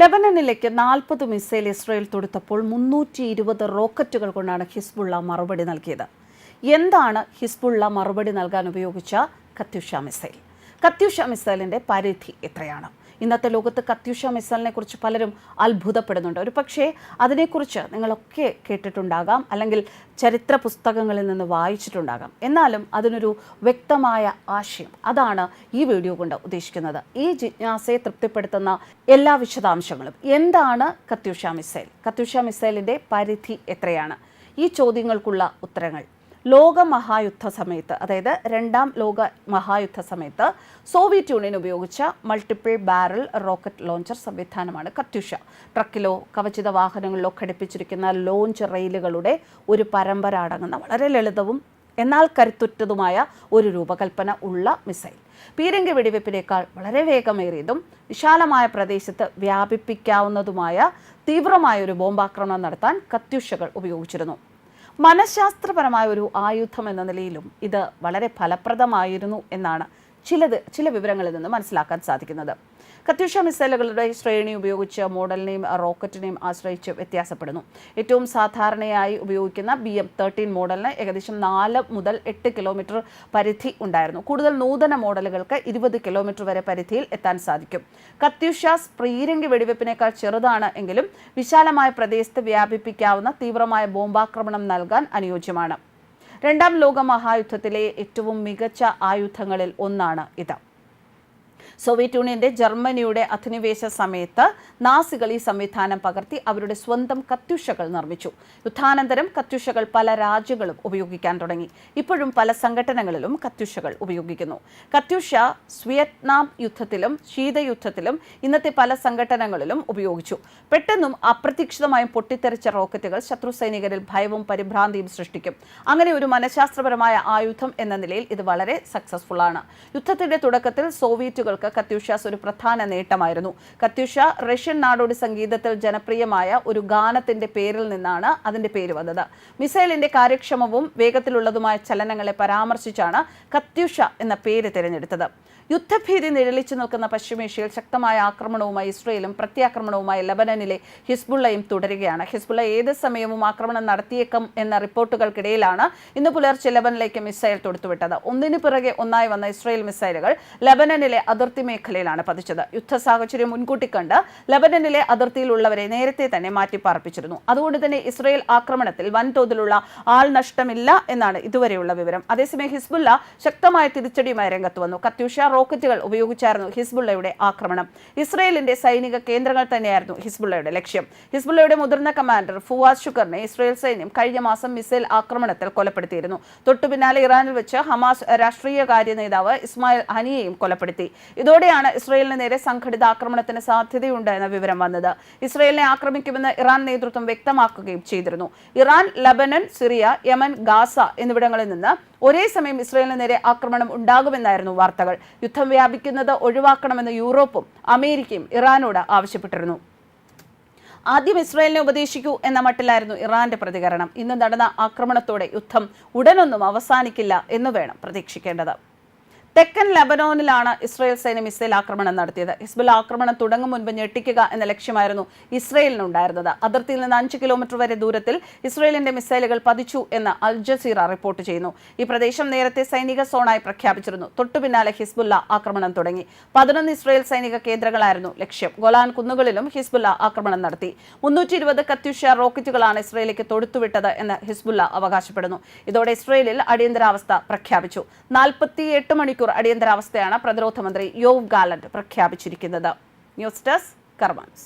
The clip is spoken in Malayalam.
ലെബനനിലേക്ക് നാൽപ്പത് മിസൈൽ ഇസ്രയേൽ തൊടുത്തപ്പോൾ മുന്നൂറ്റി ഇരുപത് റോക്കറ്റുകൾ കൊണ്ടാണ് ഹിസ്ബുള്ള മറുപടി നൽകിയത്. എന്താണ് ഹിസ്ബുള്ള മറുപടി നൽകാൻ ഉപയോഗിച്ച കത്യുഷ മിസൈൽ? കത്യുഷ മിസൈലിന്റെ പരിധി എത്രയാണ്? ഇന്നത്തെ ലോകത്ത് കത്യുഷ മിസൈലിനെ കുറിച്ച് പലരും അത്ഭുതപ്പെടുന്നുണ്ട്. ഒരു പക്ഷേ അതിനെക്കുറിച്ച് നിങ്ങളൊക്കെ കേട്ടിട്ടുണ്ടാകാം. അല്ലെങ്കിൽ ചരിത്ര പുസ്തകങ്ങളിൽ നിന്ന് വായിച്ചിട്ടുണ്ടാകാം. എന്നാലും അതിനൊരു വ്യക്തമായ ആശയം. അതാണ് ഈ വീഡിയോ കൊണ്ട് ഉദ്ദേശിക്കുന്നത്. ഈ ജിജ്ഞാസയെ തൃപ്തിപ്പെടുത്തുന്ന എല്ലാ വിശദാംശങ്ങളും. എന്താണ് കത്യുഷ മിസൈൽ? കത്യുഷ മിസൈലിന്റെ പരിധി എത്രയാണ്? ഈ ചോദ്യങ്ങൾക്കുള്ള ഉത്തരങ്ങൾ ലോക മഹായുദ്ധ സമയത്ത് അതായത് രണ്ടാം ലോക മഹായുദ്ധ സമയത്ത് സോവിയറ്റ് യൂണിയൻ ഉപയോഗിച്ച മൾട്ടിപ്പിൾ ബാരൽ റോക്കറ്റ് ലോഞ്ചർ സംവിധാനമാണ് കത്യുഷ. ട്രക്കിലോ കവചിത വാഹനങ്ങളിലോ ഘടിപ്പിച്ചിരിക്കുന്ന ലോഞ്ച് റെയിലുകളുടെ ഒരു പരമ്പര അടങ്ങുന്ന വളരെ ലളിതവും എന്നാൽ കരുത്തുറ്റതുമായ ഒരു രൂപകൽപ്പന ഉള്ള മിസൈൽ. പീരങ്കി വെടിവെപ്പിനേക്കാൾ വളരെ വേഗമേറിയതും വിശാലമായ പ്രദേശത്ത് വ്യാപിപ്പിക്കാവുന്നതുമായ തീവ്രമായ ഒരു ബോംബാക്രമണം നടത്താൻ കത്യുഷകൾ ഉപയോഗിച്ചിരുന്നു. മനഃശാസ്ത്രപരമായ ഒരു ആയുധം എന്ന നിലയിലും ഇത് വളരെ ഫലപ്രദമായിരുന്നു എന്നാണ് ചിലത് ചില വിവരങ്ങളിൽ നിന്ന് മനസ്സിലാക്കാൻ സാധിക്കുന്നത്. കത്യുഷ മിസൈലുകളുടെ ശ്രേണി ഉപയോഗിച്ച് മോഡലിനെയും റോക്കറ്റിനെയും ആശ്രയിച്ച് വ്യത്യാസപ്പെടുന്നു. ഏറ്റവും സാധാരണയായി ഉപയോഗിക്കുന്ന ബി എം തേർട്ടീൻ മോഡലിന് ഏകദേശം നാല് മുതൽ എട്ട് കിലോമീറ്റർ പരിധി ഉണ്ടായിരുന്നു. കൂടുതൽ നൂതന മോഡലുകൾക്ക് ഇരുപത് കിലോമീറ്റർ വരെ പരിധിയിൽ എത്താൻ സാധിക്കും. കത്യുഷ സ്പ്രീരംഗി വെടിവെപ്പിനേക്കാൾ ചെറുതാണ് എങ്കിലും വിശാലമായ പ്രദേശത്ത് വ്യാപിപ്പിക്കാവുന്ന തീവ്രമായ ബോംബാക്രമണം നൽകാൻ അനുയോജ്യമാണ്. രണ്ടാം ലോക മഹായുദ്ധത്തിലെ ഏറ്റവും മികച്ച ആയുധങ്ങളിൽ ഒന്നാണ് ഇത്. സോവിയറ്റ് യൂണിയന്റെ ജർമ്മനിയുടെ അധിനിവേശ സമയത്ത് നാസികൾ ഈ സംവിധാനം പകർത്തി അവരുടെ സ്വന്തം കത്യുഷകൾ നിർമ്മിച്ചു. യുദ്ധാനന്തരം കത്യുഷകൾ പല രാജ്യങ്ങളും ഉപയോഗിക്കാൻ തുടങ്ങി. ഇപ്പോഴും പല സംഘടനകളിലും കത്യുഷകൾ ഉപയോഗിക്കുന്നു. കത്യുഷ വിയറ്റ്നാം യുദ്ധത്തിലും ശീതയുദ്ധത്തിലും ഇന്നത്തെ പല സംഘടനകളിലും ഉപയോഗിച്ചു. പെട്ടെന്നും അപ്രതീക്ഷിതമായും പൊട്ടിത്തെറിച്ച റോക്കറ്റുകൾ ശത്രു സൈനികരിൽ ഭയവും പരിഭ്രാന്തിയും സൃഷ്ടിക്കും. അങ്ങനെ ഒരു മനഃശാസ്ത്രപരമായ ആയുധം എന്ന നിലയിൽ ഇത് വളരെ സക്സസ്ഫുൾ ആണ്. യുദ്ധത്തിന്റെ തുടക്കത്തിൽ സോവിയറ്റുകൾക്ക് കത്യൂഷാസ് ഒരു പ്രധാന നേട്ടമായിരുന്നു. കത്യൂഷ റഷ്യൻ നാടോടി സംഗീതത്തിൽ ജനപ്രിയമായ ഒരു ഗാനത്തിന്റെ പേരിൽ നിന്നാണ് അതിന്റെ പേര് വന്നത്. മിസൈലിന്റെ കാര്യക്ഷമവും വേഗത്തിലുള്ളതുമായ ചലനങ്ങളെ പരാമർശിച്ചാണ് കത്യൂഷ എന്ന പേര് തിരഞ്ഞെടുത്തത്. യുദ്ധഭീതി നിഴലിച്ചു നിൽക്കുന്ന പശ്ചിമേഷ്യയിൽ ശക്തമായ ആക്രമണവുമായി ഇസ്രയേലും പ്രത്യാക്രമണവുമായി ലബനനിലെ ഹിസ്ബുള്ളയും തുടരുകയാണ്. ഹിസ്ബുള്ള ഏത് സമയവും ആക്രമണം നടത്തിയേക്കും എന്ന റിപ്പോർട്ടുകൾക്കിടയിലാണ് ഇന്ന് പുലർച്ചെ ലബനിലേക്ക് മിസൈൽ തൊടുത്തുവിട്ടത്. ഒന്നിനു പിറകെ ഒന്നായി വന്ന ഇസ്രയേൽ മിസൈലുകൾ ലബനനിലെ അതിർത്തി മേഖലയിലാണ് പതിച്ചത്. യുദ്ധ സാഹചര്യം മുൻകൂട്ടി കണ്ട് ലബനനിലെ അതിർത്തിയിലുള്ളവരെ നേരത്തെ തന്നെ മാറ്റിപ്പാർപ്പിച്ചിരുന്നു. അതുകൊണ്ട് തന്നെ ഇസ്രയേൽ ആക്രമണത്തിൽ വൻതോതിലുള്ള ആൾ നഷ്ടമില്ല എന്നാണ് ഇതുവരെയുള്ള വിവരം. അതേസമയം ഹിസ്ബുള്ള ശക്തമായ തിരിച്ചടിയുമായി രംഗത്ത് വന്നു. കത്യൂഷ റോക്കറ്റുകൾ ഉപയോഗിച്ചായിരുന്നു ഹിസ്ബുള്ളയുടെ ആക്രമണം. ഇസ്രയേലിന്റെ സൈനിക കേന്ദ്രങ്ങൾ തന്നെയായിരുന്നു ഹിസ്ബുള്ളയുടെ ലക്ഷ്യം. ഹിസ്ബുള്ളയുടെ മുതിർന്ന കമാൻഡർ ഫുവാസ് ഷുക്കറിനെ ഇസ്രയേൽ സൈന്യം കഴിഞ്ഞ മാസം മിസൈൽ ആക്രമണത്തിൽ കൊലപ്പെടുത്തിയിരുന്നു. തൊട്ടു പിന്നാലെ ഇറാനിൽ വെച്ച് ഹമാസ് രാഷ്ട്രീയ കാര്യ നേതാവ് ഇസ്മായിൽ ഹനിയെയും കൊലപ്പെടുത്തി. ഇതോടെയാണ് ഇസ്രയേലിന് നേരെ സംഘടിത ആക്രമണത്തിന് സാധ്യതയുണ്ട് എന്ന വിവരം വന്നത്. ഇസ്രയേലിനെ ആക്രമിക്കുമെന്ന് ഇറാൻ നേതൃത്വം വ്യക്തമാക്കുകയും ചെയ്തിരുന്നു. Iran Lebanon Syria Yemen Gaza എന്നിവിടങ്ങളിൽ നിന്ന് ഒരേ സമയം ഇസ്രയേലിന് നേരെ ആക്രമണം ഉണ്ടാകുമെന്നായിരുന്നു വാർത്തകൾ. യുദ്ധം വ്യാപിക്കുന്നത് ഒഴിവാക്കണമെന്ന് യൂറോപ്പും അമേരിക്കയും ഇറാനോട് ആവശ്യപ്പെട്ടിരുന്നു. ആദ്യം ഇസ്രായേലിനെ ഉപദേശിക്കൂ എന്ന മട്ടിലായിരുന്നു ഇറാന്റെ പ്രതികരണം. ഇന്ന് നടന്ന ആക്രമണത്തോടെ യുദ്ധം ഉടനൊന്നും അവസാനിക്കില്ല എന്ന് വേണം പ്രതീക്ഷിക്കേണ്ടത്. തെക്കൻ ലബനോനിലാണ് ഇസ്രായേൽ സൈന്യം മിസൈൽ ആക്രമണം നടത്തിയത്. ഹിസ്ബുൽ ആക്രമണം തുടങ്ങും മുൻപ് ഞെട്ടിക്കുക എന്ന ലക്ഷ്യമായിരുന്നു ഇസ്രയേലിനുണ്ടായിരുന്നത്. അതിർത്തിയിൽ നിന്ന് അഞ്ച് കിലോമീറ്റർ വരെ ദൂരത്തിൽ ഇസ്രയേലിന്റെ മിസൈലുകൾ പതിച്ചു എന്ന് അൽ ജസീറ റിപ്പോർട്ട് ചെയ്യുന്നു. ഈ പ്രദേശം നേരത്തെ സൈനിക സോണായി പ്രഖ്യാപിച്ചിരുന്നു. തൊട്ടു പിന്നാലെ ഹിസ്ബുല്ല ആക്രമണം തുടങ്ങി. പതിനൊന്ന് ഇസ്രയേൽ സൈനിക കേന്ദ്രങ്ങളായിരുന്നു ലക്ഷ്യം. ഗോലാൻ കുന്നുകളിലും ഹിസ്ബുല്ല ആക്രമണം നടത്തി. മുന്നൂറ്റി ഇരുപത് കത്യുഷ റോക്കറ്റുകളാണ് ഇസ്രയേലിലേക്ക് തൊടുത്തുവിട്ടത് എന്ന് ഹിസ്ബുല്ല അവകാശപ്പെടുന്നു. ഇതോടെ ഇസ്രയേലിൽ അടിയന്തരാവസ്ഥ പ്രഖ്യാപിച്ചു. നാൽപ്പത്തിയെട്ട് മണിക്കൂർ അടിയന്തരാവസ്ഥയാണ് പ്രതിരോധ മന്ത്രി യോവ് ഗാലന്റ് പ്രഖ്യാപിച്ചിരിക്കുന്നത്. News desk കർമാൻസ്.